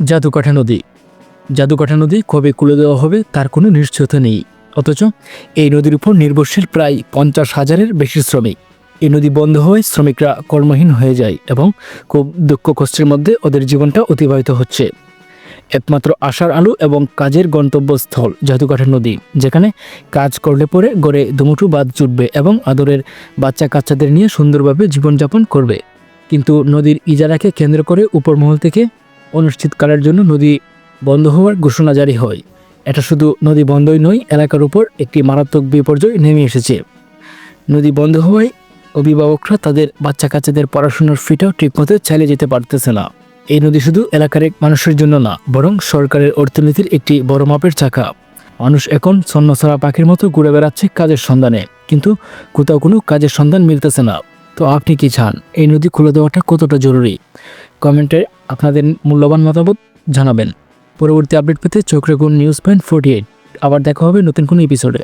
জাদুকাঠা নদী। জাদুকাঠা নদী কবে খুলে দেওয়া হবে তার কোনো নিশ্চয়তা নেই। অথচ এই নদীর উপর নির্ভরশীল প্রায় পঞ্চাশ হাজারের বেশি শ্রমিক। এই নদী বন্ধ হয়ে শ্রমিকরা কর্মহীন হয়ে যায় এবং খুব দুঃখ কষ্টের মধ্যে ওদের জীবনটা অতিবাহিত হচ্ছে। একমাত্র আশার আলো এবং কাজের গন্তব্যস্থল জাদুকাঠা নদী, যেখানে কাজ করলে পরে গড়ে দুমুঠু বাদ জুটবে এবং আদরের বাচ্চা কাচ্চাদের নিয়ে সুন্দরভাবে জীবনযাপন করবে। কিন্তু নদীর ইজারাকে কেন্দ্র করে উপরমহল থেকে অনিশ্চিতকালের জন্য নদী বন্ধ হওয়ার ঘোষণা জারি হয়। এটা শুধু নদী বন্ধই নয়, এলাকার উপর একটি মারাত্মক বিপর্যয় নেমে এসেছে। নদী বন্ধ হওয়ায় অভিভাবকরা তাদের বাচ্চা কাচ্চাদের পড়াশোনার ফিটাও ঠিকমতো চালিয়ে যেতে পারতেছে না। এই নদী শুধু এলাকার এক মানুষের জন্য না, বরং সরকারের অর্থনীতির একটি বড় মাপের চাকা। মানুষ এখন ছন্নছাড়া পাখির মতো ঘুরে বেড়াচ্ছে কাজের সন্ধানে, কিন্তু কোথাও কোনো কাজের সন্ধান মিলতেছে না। তো আপনি কি চান? এই নদী খুলে দেওয়াটা কতটা জরুরি? কমেন্টে আপনাদের মূল্যবান মতামত জানাবেন। পরবর্তী আপডেট পেতে চোখ নিউজ পয়েন্ট ফোরটি এইট আবার দেখা হবে নতুন কোনো এপিসোডে